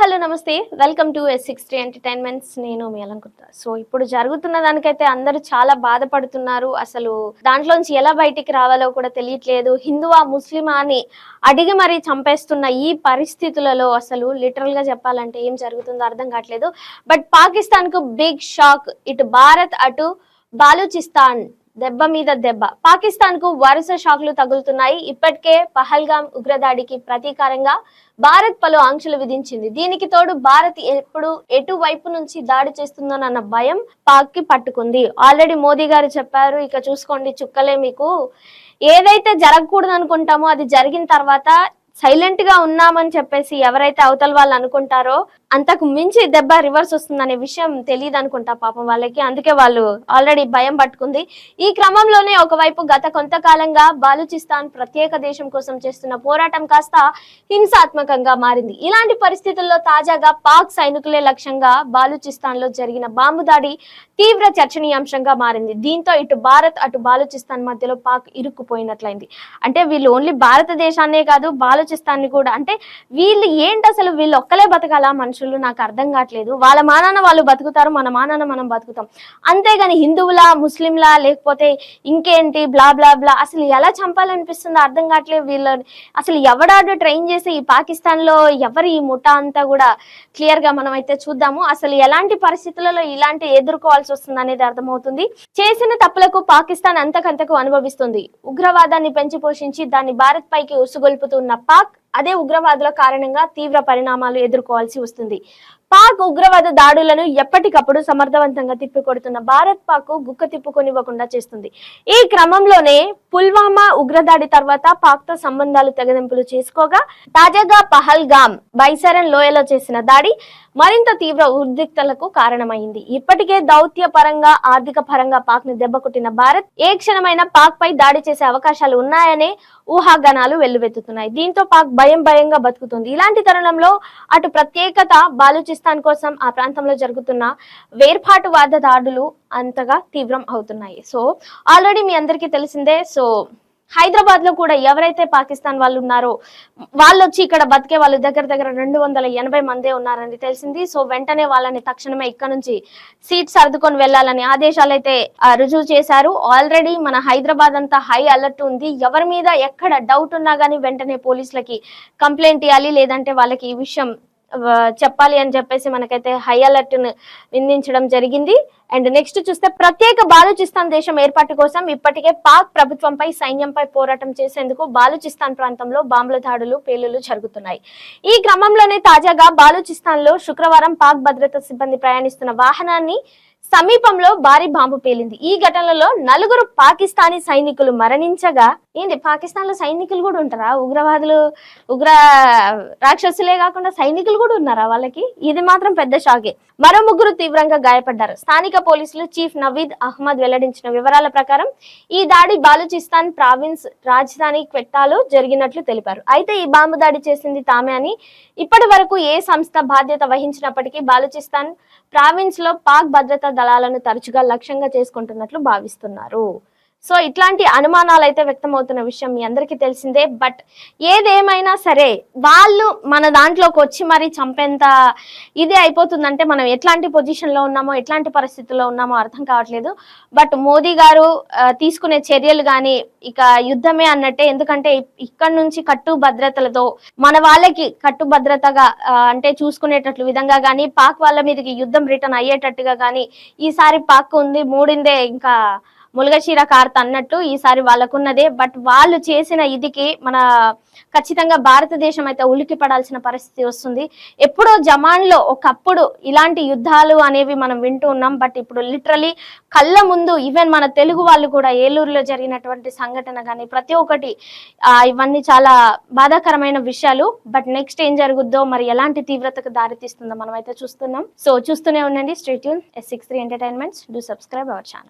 Hello నమస్తే. Welcome to S sixty entertainments నేను మీ అలంకృత సో ఇప్పుడు జరుగుతున్న దానికైతే అందరూ చాలా బాధపడుతున్నారు. అసలు దాంట్లోంచి ఎలా బయటికి రావాలో కూడా తెలియట్లేదు. హిందువా ముస్లిమా అని అడిగి మరీ చంపేస్తున్న ఈ పరిస్థితులలో అసలు లిటరల్గా చెప్పాలంటే ఏం జరుగుతుందో అర్థం కావట్లేదు. బట్ పాకిస్తాన్కు బిగ్ షాక్ ఇటు భారత్ అటు బాలూచిస్తాన్. దెబ్బ మీద దెబ్బ. పాకిస్తాన్కు వరుస షాక్లు తగులుతున్నాయి. ఇప్పటికే పహల్గాం ఉగ్రదాడికి ప్రతీకారంగా భారత్ పలు ఆంక్షలు విధించింది. దీనికి తోడు భారత్ ఎప్పుడు ఎటువైపు నుంచి దాడి చేస్తుందోనన్న భయం పాక్కి పట్టుకుంది. ఆల్రెడీ మోదీ గారు చెప్పారు ఇక చూసుకోండి చుక్కలే మీకు. ఏదైతే జరగకూడదు అనుకుంటామో అది జరిగిన తర్వాత సైలెంట్గా ఉన్నామని చెప్పేసి ఎవరైతే అవతల వాళ్ళు అనుకుంటారో అంతకు మించి దెబ్బ రివర్స్ వస్తుందనే విషయం తెలియదు అనుకుంటా పాపం వాళ్ళకి. అందుకే వాళ్ళు ఆల్రెడీ భయం పట్టుకుంది. ఈ క్రమంలోనే ఒకవైపు గత కొంతకాలంగా బాలూచిస్తాన్ ప్రత్యేక దేశం కోసం చేస్తున్న పోరాటం కాస్త హింసాత్మకంగా మారింది. ఇలాంటి పరిస్థితుల్లో తాజాగా పాక్ సైనికులే లక్ష్యంగా బాలూచిస్తాన్లో జరిగిన బాంబు దాడి తీవ్ర చర్చనీయాంశంగా మారింది. దీంతో ఇటు భారత్ అటు బాలూచిస్తాన్ మధ్యలో పాక్ ఇరుక్కుపోయినట్లయింది. అంటే వీళ్ళు ఓన్లీ భారతదేశాన్నే కాదు బాలూచిస్తాన్ని కూడా. అంటే వీళ్ళు ఏంటి అసలు వీళ్ళు ఒక్కలే బతకాలా? మనుషులు నాకు అర్థం కావట్లేదు. వాళ్ళ మానాన వాళ్ళు బతుకుతారు మన మానాన మనం బతుకుతాం. అంతేగాని హిందువులా ముస్లింలా లేకపోతే ఇంకేంటి బ్లా బ్లా బ్లా అసలు ఎలా చంపాలనిపిస్తుందో అర్థం కావట్లేదు వీళ్ళు. అసలు ఎవడాడు ట్రైన్ చేసి ఈ పాకిస్తాన్లో ఎవరి ఈ ముఠా అంతా కూడా క్లియర్గా మనం అయితే చూద్దాము. అసలు ఎలాంటి పరిస్థితులలో ఇలాంటి ఎదుర్కోవాల్సి వస్తుంది అనేది అర్థమవుతుంది. చేసిన తప్పులకు పాకిస్తాన్ అంతకంతకు అనుభవిస్తుంది. ఉగ్రవాదాన్ని పెంచి పోషించి దాన్ని భారత్ పైకి ఉసుగొల్పుతున్న పాక్ అదే ఉగ్రవాదుల కారణంగా తీవ్ర పరిణామాలు ఎదుర్కోవాల్సి వస్తుంది. పాక్ ఉగ్రవాద దాడులను ఎప్పటికప్పుడు సమర్థవంతంగా తిప్పికొడుతున్న భారత్ పాక్ గుక్క తిప్పుకొనివ్వకుండా చేస్తుంది. ఈ క్రమంలోనే పుల్వామా ఉగ్రదాడి తర్వాత పాక్తో సంబంధాలు తెగదెంపులు చేసుకోగా తాజాగా పహల్గామ్ బైసరన్ లోయలో చేసిన దాడి మరింత తీవ్ర ఉద్రిక్తలకు కారణమైంది. ఇప్పటికే దౌత్య పరంగా ఆర్థిక పరంగా పాక్ని దెబ్బకొట్టిన భారత్ ఏ క్షణమైన పాక్ పై దాడి చేసే అవకాశాలు ఉన్నాయనే ఊహాగానాలు వెల్లువెత్తుతున్నాయి. దీంతో పాక్ భయం భయంగా బతుకుతుంది. ఇలాంటి తరుణంలో అటు ప్రత్యేకత బాలుచి పాకిస్తాన్ కోసం ఆ ప్రాంతంలో జరుగుతున్న వేర్పాటువాద దాడులు అంతగా తీవ్రం అవుతున్నాయి. సో ఆల్రెడీ మీ అందరికీ తెలిసిందే సో హైదరాబాద్లో కూడా ఎవరైతే పాకిస్తాన్ వాళ్ళు ఉన్నారో వాళ్ళు వచ్చి ఇక్కడ బతికే వాళ్ళు దగ్గర దగ్గర రెండు వందల ఎనభై మందే ఉన్నారని తెలిసింది. సో వెంటనే వాళ్ళని తక్షణమే ఇక్కడ నుంచి సీట్ సర్దుకొని వెళ్ళాలని ఆదేశాలు అయితే రుజువు చేశారు. ఆల్రెడీ మన హైదరాబాద్ అంతా హై అలర్ట్ ఉంది. ఎవరి మీద ఎక్కడ డౌట్ ఉన్నా కానీ వెంటనే పోలీసులకి కంప్లైంట్ ఇవ్వాలి లేదంటే వాళ్ళకి ఈ విషయం చెప్పాలి అని చెప్పేసి మనకైతే హై అలర్ట్ నిందించడం జరిగింది. అండ్ నెక్స్ట్ చూస్తే ప్రత్యేక బాలూచిస్తాన్ దేశం ఏర్పాటు కోసం ఇప్పటికే పాక్ ప్రభుత్వంపై సైన్యంపై పోరాటం చేసేందుకు బాలూచిస్తాన్ ప్రాంతంలో బాంబుల దాడులు పేలులు జరుగుతున్నాయి. ఈ క్రమంలోనే తాజాగా బాలూచిస్తాన్లో శుక్రవారం పాక్ భద్రతా సిబ్బంది ప్రయాణిస్తున్న వాహనాన్ని సమీపంలో భారీ బాంబు పేలింది. ఈ ఘటనలో నలుగురు పాకిస్తానీ సైనికులు మరణించగా ఏంటి పాకిస్తాన్లో సైనికులు కూడా ఉంటారా? ఉగ్రవాదులు ఉగ్ర రాక్షసులే కాకుండా సైనికులు కూడా ఉన్నారా వాళ్ళకి? ఇది మాత్రం పెద్ద షాకే. మరో ముగ్గురు తీవ్రంగా గాయపడ్డారు. స్థానిక పోలీసులు చీఫ్ నవీద్ అహ్మద్ వెల్లడించిన వివరాల ప్రకారం ఈ దాడి బాలుచిస్తాన్ ప్రావిన్స్ రాజధాని క్వెట్టాలో జరిగినట్లు తెలిపారు. అయితే ఈ బాంబు దాడి చేసింది తామే అని ఇప్పటి వరకు ఏ సంస్థ బాధ్యత వహించినప్పటికీ బాలుచిస్తాన్ ప్రావిన్స్లో పాక్ భద్రతా దళాలను తరచుగా లక్ష్యంగా చేసుకుంటున్నట్లు భావిస్తున్నారు. సో ఇట్లాంటి అనుమానాలు అయితే వ్యక్తమవుతున్న విషయం మీ అందరికీ తెలిసిందే. బట్ ఏదేమైనా సరే వాళ్ళు మన దాంట్లోకి వచ్చి మరీ చంపేంత ఇది అయిపోతుందంటే మనం ఎట్లాంటి పొజిషన్లో ఉన్నామో ఎట్లాంటి పరిస్థితుల్లో ఉన్నామో అర్థం కావట్లేదు. బట్ మోదీ గారు తీసుకునే చర్యలు కానీ ఇక యుద్ధమే అన్నట్టే. ఎందుకంటే ఇక్కడ నుంచి కట్టు భద్రతలతో మన వాళ్ళకి కట్టు భద్రతగా అంటే చూసుకునేటట్లు విధంగా కానీ పాక్ వాళ్ళ మీదకి యుద్ధం రిటర్న్ అయ్యేటట్టుగా కానీ ఈసారి పాక్ ఉంది మూడిందే ఇంకా ములగశీర కార్త అన్నట్టు ఈసారి వాళ్ళకున్నదే. బట్ వాళ్ళు చేసిన ఇదికి మన ఖచ్చితంగా భారతదేశం అయితే ఉలికి పడాల్సిన పరిస్థితి వస్తుంది. ఎప్పుడో జమాన్లో ఒకప్పుడు ఇలాంటి యుద్ధాలు అనేవి మనం వింటూ ఉన్నాం. బట్ ఇప్పుడు లిటరలీ కళ్ళ ముందు ఈవెన్ మన తెలుగు వాళ్ళు కూడా ఏలూరులో జరిగినటువంటి సంఘటన కానీ ప్రతి ఒక్కటి ఇవన్నీ చాలా బాధాకరమైన విషయాలు. బట్ నెక్స్ట్ ఏం జరుగుద్దో మరి ఎలాంటి తీవ్రతకు దారితీస్తుందో మనం అయితే చూస్తున్నాం. సో చూస్తూనే ఉండండి. స్ట్రీట్యూన్ S six three entertainments. Do subscribe our channel.